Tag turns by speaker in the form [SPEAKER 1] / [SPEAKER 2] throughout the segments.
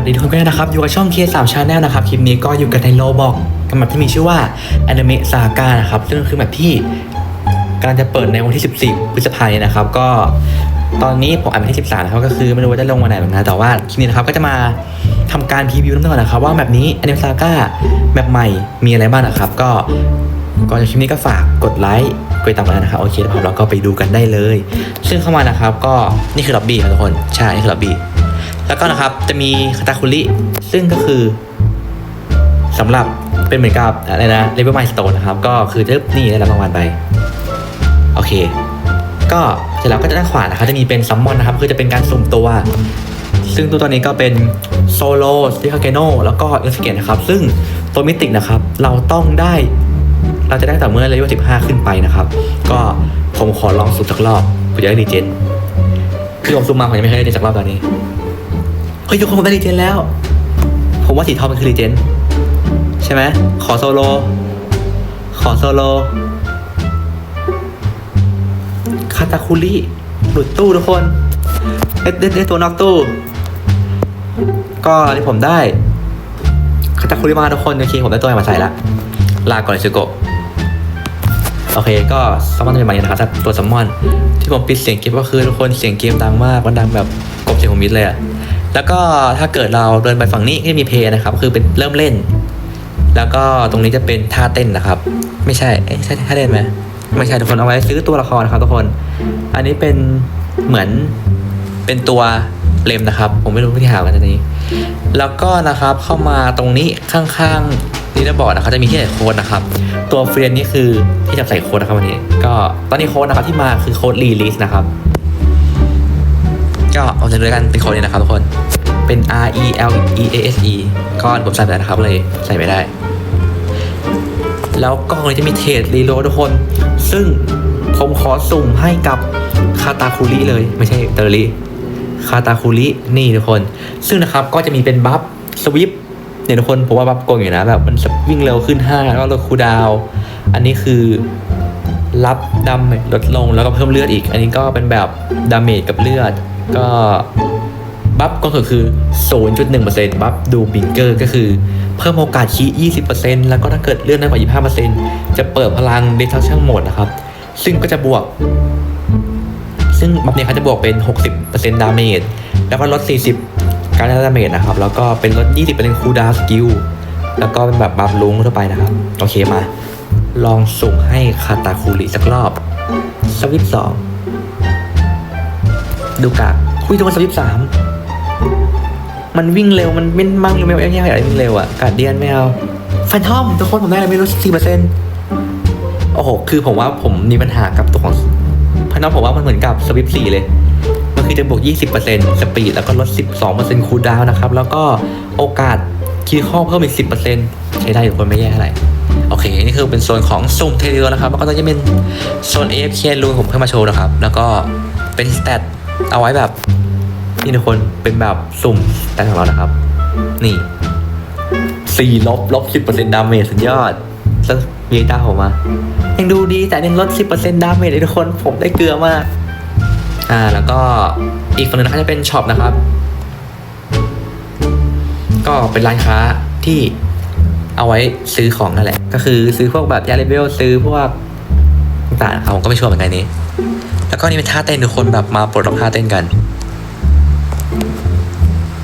[SPEAKER 1] วัสดีทุกคนนะครับ อยู่กับช่อง K3 Channel นะครับ คลิปนี้ก็อยู่กันในโลบอกกับแมปที่มีชื่อว่า Anime Saga นะครับ ซึ่งคือแมปที่กำลังจะเปิดในวันที่ 14 พฤษภาคมนี้นะครับ ก็ตอนนี้ผมอ่านที่ 13 นะครับ ก็คือไม่รู้ว่าจะลงวันไหนหรอกนะ แต่ว่าคลิปนี้นะครับก็จะมาทำการพรีวิวน้ำก่อนนะครับ ว่าแมปนี้ Anime Saga แมปใหม่มีอะไรบ้างนะครับ ก็ก่อนจากคลิปนี้ก็ฝากกดไลค์กดติดตามกันนะครับโอเคพร้อมแล้วก็ไปดูกันได้เลย ซึ่งเข้ามานะครับ ก็นี่คือล็อบบี้ครับทุกคนใช่นี่คือล็อบบี้ แล้วก็นะครับจะมีคาตาคุริซึ่งก็คือสำหรับเป็นเหมือนกับอะไรนะเลเวลไมสโตนนะครับ ก็คือจะนี่ได้รับรางวัลไป โอเค ก็เสร็จแล้วก็จะด้านขวานะครับ จะมีเป็นซัมมอนนะครับ คือจะเป็นการสุ่มตัว ซึ่งตัวตัวนี้ก็เป็นโซโลสติคาเกโนแล้วก็เอสเกตนะครับ ซึ่งตัวมิติกนะครับ เราต้องได้ เราจะได้แต่เมื่อเลเวล15 ขึ้นไปนะครับ ก็ผมขอลองสุ่มสักรอบเพื่อจะได้ดีเจนคือผมสุ่มมาผมยังไม่เคยได้ดีสักรอบตอนนี้ เฮ้ยทุกคนผมได้รีเจนแล้ว ผมว่าสีทองมันคือรีเจนใช่ไหมขอโซโล ขอโซโล คาตาคุริหลุดตู้ทุกคนได้ได้ได้ตัวนอกตู้ ก็ที่ผมได้คาตาคุริมาทุกคนโอเคผมได้ตัวใหม่มาใส่ละลาก่อนเลยชิโกะโอเคก็ซัมอนจะเป็นแบบนี้นะครับตัวซัมมอน ที่ผมปิดเสียงเกมก็คือทุกคนเสียงเกมดังมากมันดังแบบกบเสียงผมมิดเลยอะ แล้วก็ถ้าเกิดเราเดินไปฝั่งนี้ก็จะมีเพลย์นะครับ คือเป็นเริ่มเล่น แล้วก็ตรงนี้จะเป็นท่าเต้นนะครับ ไม่ใช่ใช่ท่าเต้นไหมไม่ใช่ทุกคนเอาไว้ซื้อตัวละครนะครับทุกคน อันนี้เป็นเหมือนเป็นตัวเลมนะครับ ผมไม่รู้วิธีหากันตอนนี้ แล้วก็นะครับเข้ามาตรงนี้ข้างๆนี่จะบอกนะครับจะมีที่ใส่โค้ดนะครับ ตัวเฟรนนี่คือที่จะใส่โค้ดนะครับวันนี้ ก็ตอนนี้โค้ดนะครับที่มาคือโค้ดรีลิสนะครับ ก็เอาใจด้วยกันเป็นค้ดนี้นะครับทุกคน เป็น R E L E A S E ก็ผมใส่ไปแล้วนะครับเลยใส่ไม่ได้ แล้วก็เลยจะมีเทรดรีโลทุกคน ซึ่งผมขอสุ่มให้กับคาตาคุริเลยไม่ใช่เตอร์ลีคาตาคุรินี่ทุกคน ซึ่งนะครับก็จะมีเป็นบัฟสวิปเนี่ยทุกคนผมว่าบัฟโกงอยู่นะแบบมันวิ่งเร็วขึ้น5แล้วก็ลดคูดาว อันนี้คือรับดาเมจลดลงแล้วก็เพิ่มเลือดอีก อันนี้ก็เป็นแบบดาเมจกับเลือด ก็บัฟก็คือคือ 0.1%บัฟดูบิงเกอร์ก็คือ เพิ่มโอกาสคี20%แล้วก็ถ้าเกิดเลื่อนได้กว่า 25%จะเปิดพลัง destruction mode นะครับ ซึ่งก็จะบวก ซึ่งบัฟเนี้เขาจะบวกเป็น 60%ดาเมจแล้วก็ลด 40 การได้ดาเมจนะครับ แล้วก็เป็นลด 20%คูลดาวสกิลแล้วก็เป็นแบบบัฟลุงทั่วไปนะครับ โอเคมา ลองสุ่มให้คาตาคูริสักรอบสวิปสอง ดูกากคุยตรงสวิปสามมันวิ่งเร็วมันไม่มั่งไม่เอาไม่เอะไรวิ่งเร็วอะกาดเดียนไม่เอาแฟนทอมทุกคนผมได้อะไรไม่รู้สี่เปอร์เซ็นต์โอ้โห คือผมว่าผมมีปัญหากับตัวของแฟนทอมผมว่ามันเหมือนกับสวิปสี่เลย มันคือจะบวก20%สปีดแล้วก็ลด12%คูลดาวน์นะครับ แล้วก็โอกาสคีย์ข้อเพิ่มอีก10%ใช้ได้อยู่คนไม่แย่เท่าไรโอเค นี่คือเป็นโซนของสุ่มเทเดียนะครับ แล้วก็จะเป็นโซน AFK รูนผมเพิ่มมาโชว์นะครับ แล้วก็เป็นสเตต เอาไว้แบบนี่ทุกคนเป็นแบบสุ่มแตทของเรานะครับ นี่สี่ลบลบสิบเปอร์เซ็นต์ดาเมจสุดยอดแล้วมีตาผมมา ยังดูดีแต่ยังลดสิบเปอร์เซ็นต์ดาเมจเลยทุกคนผมได้เกลือมากอ่าแล้วก็อีกฝั่งหนึงนะครับจะเป็นช็อปนะครับ ก็เป็นร้านค้าที่เอาไว้ซื้อของนั่นแหละ ก็คือซื้อพวกแบบยาเลเบลซื้อพวกต่างๆผมก็ไม่ชัวร์เหมือนกันนี้ แล้วก็นี่เป็นท่าเต้นทุกคนแบบมาปลดล็อกท่าเต้นกัน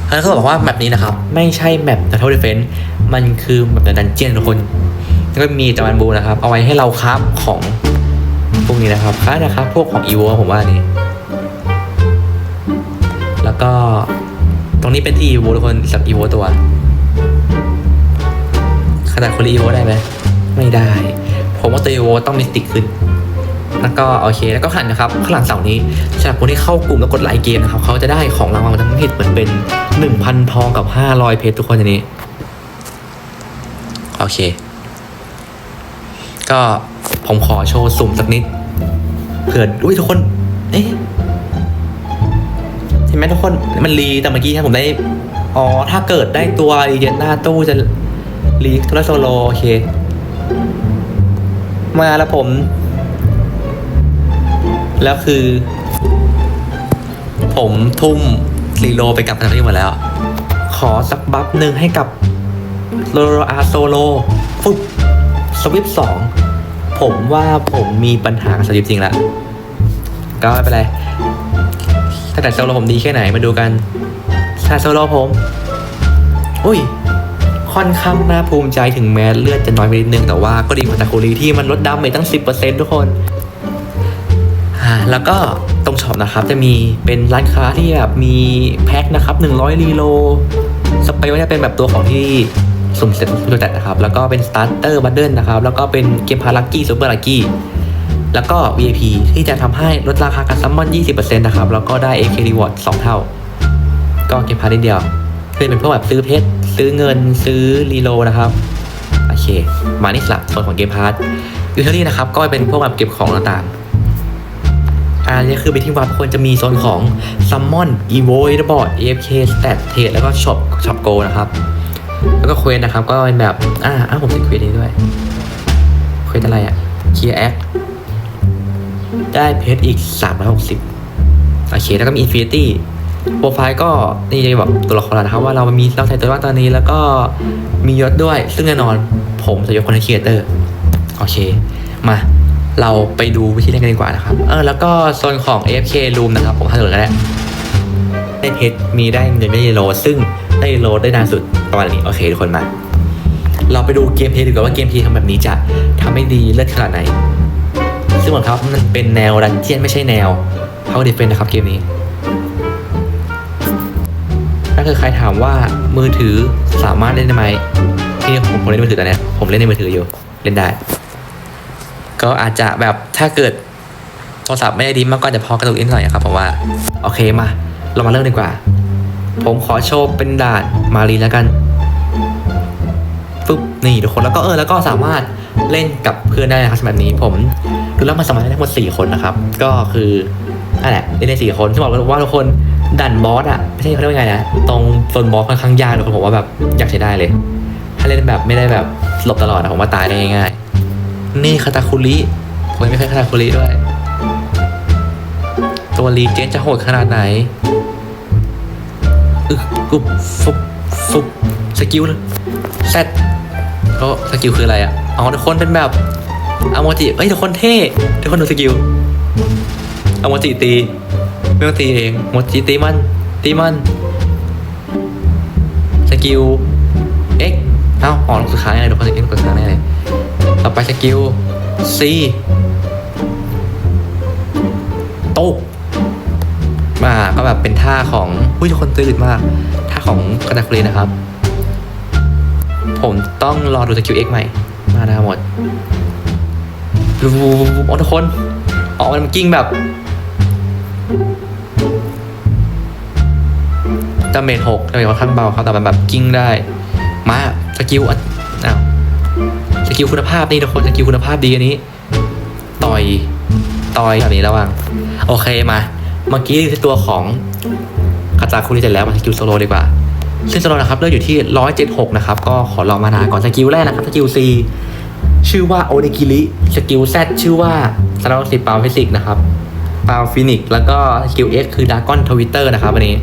[SPEAKER 1] แล้วก็บอกว่าแมปนี้นะครับ ไม่ใช่แมป Total Defense มันคือแมปดันเจียนทุกคนแล้วก็มีตะวันบูนะครับ เอาไว้ให้เราคราฟของพวกนี้นะครับครานะครับ พวกของอีโวผมว่านี่ แล้วก็ตรงนี้เป็นที่อีโวทุกคนสับอีโวตัว ขนาดคนอีโวได้ไหมไม่ได้ ผมว่าตัวอีโวต้องมิสติกขึ้น แล้วก็โอเคแล้วก็ขันนะครับข้างหลังเสานี้สำหรับคนที่เข้ากลุ่มแล้วกดไลค์เกมนะครับเขาจะได้ของรางวัลทั้งเพชรเหมือนเป็น 1,000 ทองกับ 500 เพชรทุกคนอันนี้โอเค ก็ผมขอโชว์สุ่มสักนิดเผื่ออุ้ยทุกคน เอ๊ะเห็นไหมทุกคนมันรีแต่เมื่อกี้ถ้าผมได้อ๋อถ้าเกิดได้ตัวรีเจนหน้าตู้จะรีทุลโซโลโอเค มาแล้วผม แล้วคือ ผมทุ่มซีโรไปกับพันธมิตรหมดแล้ว ขอสักบัฟหนึ่งให้กับโลโรอาโซโลฟุบสวิปสองผมว่าผมมีปัญหากับสวิปจริงละก็ไม่เป็นไร ถ้าแต่โซโลผมดีแค่ไหนมาดูกันถ้าโซโลผม อุ้ยค่อนข้างน่าภูมิใจถึงแม้เลือดจะน้อยไปนิดนึงแต่ว่าก็ดีกว่าตาคูรีที่มันลดดาเมจตั้ง 10%ทุกคน อ่าแล้วก็ตรงช็อปนะครับจะมีเป็นร้านค้าที่แบบมีแพ็คนะครับ 100รีโลสเปรย์ก็จะเป็นแบบตัวของที่สุ่มเสร็จตัวจัดนะครับ แล้วก็เป็นสตาร์เตอร์บัตเดิลนะครับ แล้วก็เป็นเกมพาลักกี้ซูเปอร์ลักกี้แล้วก็ VIP ที่จะทำให้ลดราคาการซัมมอน20%นะครับ แล้วก็ได้ AK Reward 2 เท่า ก็เกมพาร์ทนิดเดียวคือเป็นพวกแบบซื้อเพชร ซื้อเงิน ซื้อรีโลนะครับ โอเค มานี่สลับส่วนของเกมพาร์ทยูเทอรี่นะครับ ก็เป็นพวกแบบเก็บของต่างๆ อันนี้คือเป็นที่วางควรจะมีโซนของ Summon Evo l e a d e r b o a r d AFK Stat Trade แล้วก็ Shop Shop Go นะครับ แล้วก็เควสนะครับ ก็เป็นแบบ อ่าอ่าผมติดเควสนี้ด้วย เควสอะไรอะ Clear Act ได้เพชรอีก 360 โอเค แล้วก็มี Infinity โปรไฟล์ก็นี่จะแบบตัวละครนะครับ ว่าเรามีเราใส่ตัวว่าตอนนี้แล้วก็มียศด้วย ซึ่งแน่นอนผมจะยกคนให้ครีเอเตอร์ โอเค มา เราไปดูวิธีเล่นกันดีกว่านะครับ เออแล้วก็โซนของ AFK Room นะครับ ผมให้เลยก็ได้ได้เพชรมีได้เงินได้โลซึ่งได้โลได้นานสุดประมาณนี้โอเคทุกคนมา เราไปดูเกมเพลย์ดีกว่าว่าเกมเพลย์ทำแบบนี้จะทำให้ดีเลิศขนาดไหน ซึ่งเหมือนครับมันเป็นแนวดันเจียนไม่ใช่แนว Power Defense นะครับเกมนี้ถ้าเกิดใครถามว่ามือถือสามารถเล่นได้ไหมที่นี่ผมผมเล่นมือถือตอนเนี้ยผมเล่นในมือถืออยู่เล่นได้ ก็อาจจะแบบถ้าเกิดโทรศัพท์ไม่ได้ดีมากก็จะพอกระตุกนิดหน่อยครับผมว่าโอเคมา เรามาเริ่มดีกว่า ผมขอโชว์เป็นด่านมารีแล้วกันฟึบนี่ทุกคนแล้วก็เออแล้วก็สามารถเล่นกับเพื่อนได้นะครับสำหรับแบบนี้ผมดูแล้วมันสามารถได้ทั้งหมดสี่คนนะครับ ก็คือนั่นแหละเล่นได้สี่คนที่บอกว่าทุกคนดันบอสอะไม่ใช่เขาเรียกว่าไงนะตรงโซนบอสค่อนข้างยากทุกคนผมว่าแบบอยากใช้ได้เลย ถ้าเล่นแบบไม่ได้แบบหลบตลอดนะผมว่าตายได้ง่ายๆ นี่คาตาคุริผมไม่เคยคาตาคุริด้วย ตัวรีเจนจะโหดขนาดไหนอึกกุบฟุบฟุบสกิลแซดก็สกิลคืออะไรอะอ๋อทุกคนเป็นแบบอโมจิเอ้ยทุกคนเท่ทุกคนดูสกิลอโมจิตีไม่ต้องตีเองโมจิตีมันตีมันสกิล X เอ้าอ๋อลงสุดท้ายเลยทุกคนสกิลลงสุดท้ายเลย ต่อไปสกิล C ตุ๊กมาก็แบบเป็นท่าของผู้ทุกคนตื่นมากท่าของกระดาคุรีนะครับ ผมต้องรอดูสกิล X ใหม่ มานะครับหมดดูโอ้ทุกคนอ๋อมันกิ้งแบบดาเมจหกดาเมจค่อนข้างเบาครับแต่มันแบบกิ้งได้ มาสกิลอะอ้าว กิลคุณภาพนี่ทุกคนสกิลคุณภาพดีอันนี้ ต่อย ต่อยแบบนี้ระวัง โอเคมา เมื่อกี้คือตัวของคาตาคุริเสร็จแล้วมาสกิลโซโลดีกว่าซึ่งโซโลนะครับเลือกอยู่ที่ 176 นะครับ ก็ขอลองมานาก่อนสกิลแรกนะครับสกิล C ชื่อว่าโอเนกิริสกิล Z ชื่อว่าสารสิปาวฟิสิกนะครับปาวฟินิกแล้วก็สกิล X คือดากอนทวิตเตอร์นะครับวันนี้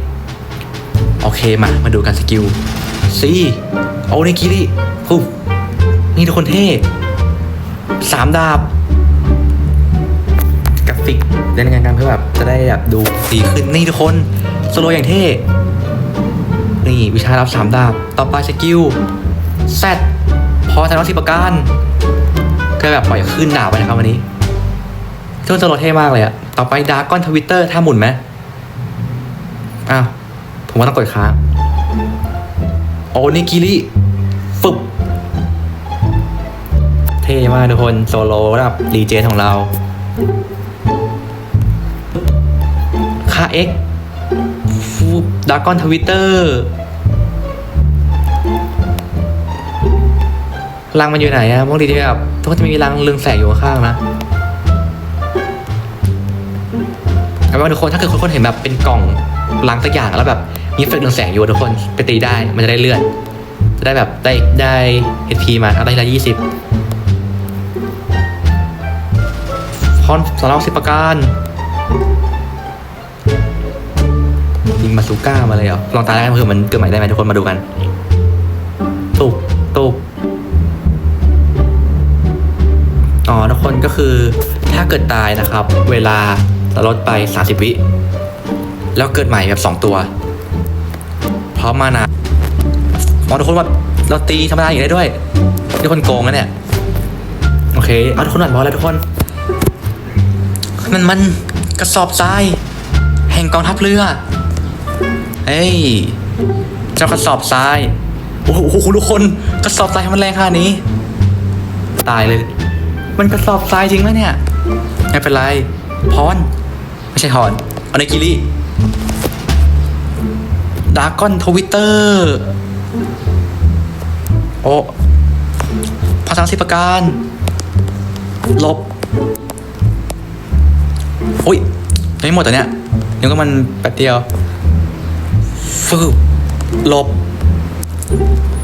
[SPEAKER 1] โอเคมา มาดูกันสกิล C โอเนกิริปุ๊บ นี่ทุกคนเท่สามดาบกราฟิกเล่นงานกันเพื่อแบบจะได้แบบดูดีขึ้นนี่ทุกคนสโลอย่างเท่นี่วิชารับสามดาบ ต่อไปสกิลแซดพอทานอสิประการก็แบบปล่อยขึ้นดาบไปนะครับวันนี้ซึ่งสโลเท่มากเลยอะต่อไปดาร์กอนทวิตเตอร์ท่าหมุนไหมอ้าวผมว่าต้องกดค้างโอนิกิริฟึบ ท่มากทุกคนโซโลระดับรีเจของเรา ค่า X ฟูดากอนทวิตเตอร์รังมันอยู่ไหนอะมองดีที่แบบทุกคนจะมีรังเรืองแสงอยู่ข้างนะเอาเป็นว่าทุกคนถ้าเกิดคนเห็นแบบเป็นกล่องรังสักอย่างแล้วแบบมีเอฟเฟกต์เรืองแสงอยู่ทุกคนไปตีได้มันจะได้เลือนจะได้แบบได้ได้ HP มาเอาได้ละยี่สิบ พรสารวัตรสิบประการยิงมาซูก้ามาเลยเหรอลองตายแล้วกันเผื่อมันเกิดใหม่ได้ไหมทุกคนมาดูกันตุกตุกอ๋อทุกคนก็คือถ้าเกิดตายนะครับ เวลาจะลดไป 30 วิ แล้วเกิดใหม่แบบ 2 ตัวพร้อมมานะมองทุกคนแบบเราตีธรรมดาอย่างได้ด้วยทุกคนโกงนะเนี่ย โอเค เอาทุกคนหน่อยบอลแล้วทุกคน มันมันกระสอบทราย แห่งกองทัพเรือ เฮ้ย เจ้ากระสอบทราย โอ้โหทุกคนกระสอบทรายมันแรงขนาดนี้ ตายเลย มันกระสอบทรายจริงไหมเนี่ยไม่เป็นไรพรไม่ใช่ฮอนเอาในกิริดากอนทวิตเตอร์โอ้พลังสิบประการ ลบ อุ้ยยังไม่หมดแต่เนี้ยยังก็มันแป๊บเดียวฟืบลบ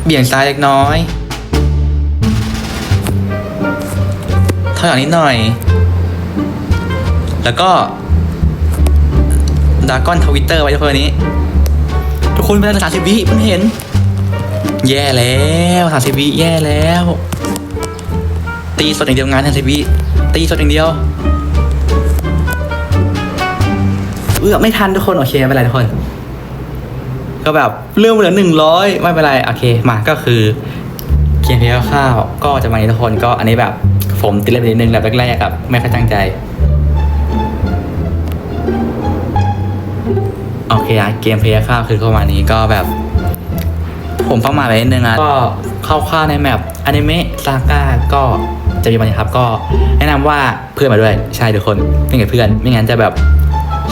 [SPEAKER 1] เบี่ยงซ้ายเล็กน้อยเท่าอย่างนิดหน่อย แล้วก็ดากอนทวิตเตอร์ไว้ทุกคนนี้ ทุกคนเป็นสามสิบวิเพิ่งเห็น แย่แล้วสามสิบวิแย่แล้ว ตีสดอย่างเดียวงานสามสิบวิตีสดอย่างเดียว เอื้อไม่ทันทุกคนโอเคไม่เป็นไรทุกคน ก็แบบเรื่องเหลือหนึ่งร้อยไม่เป็นไรโอเคมาก็คือเกียร์เพียข้าวก็จะมานี้ทุกคนก็อันนี้แบบผมติดเล่นนิดนึงแบบแรกๆครับไม่ค่อยตั้งใจโอเคอะเกมเพลย์ข้าวคือเข้ามานี้ก็แบบ ผมเข้ามาไปนิดนึงนะก็เข้าๆในแมปอนิเมะซาก้าก็จะมีมาครับ ก็แนะนำว่าเพื่อนมาด้วยใช่ทุกคนไม่งั้นเพื่อน ไม่งั้นจะแบบ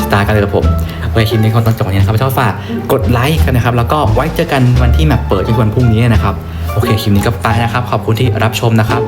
[SPEAKER 1] สตาร์กันเลยกับผมโอเคคลิปนี้ก็ต้องจบอย่างนี้นะครับชอบฝากกดไลค์กันนะครับ แล้วก็ไว้เจอกันวันที่แมปเปิดจนวันพรุ่งนี้นะครับ โอเคคลิปนี้ก็ไปนะครับ ขอบคุณที่รับชมนะครับ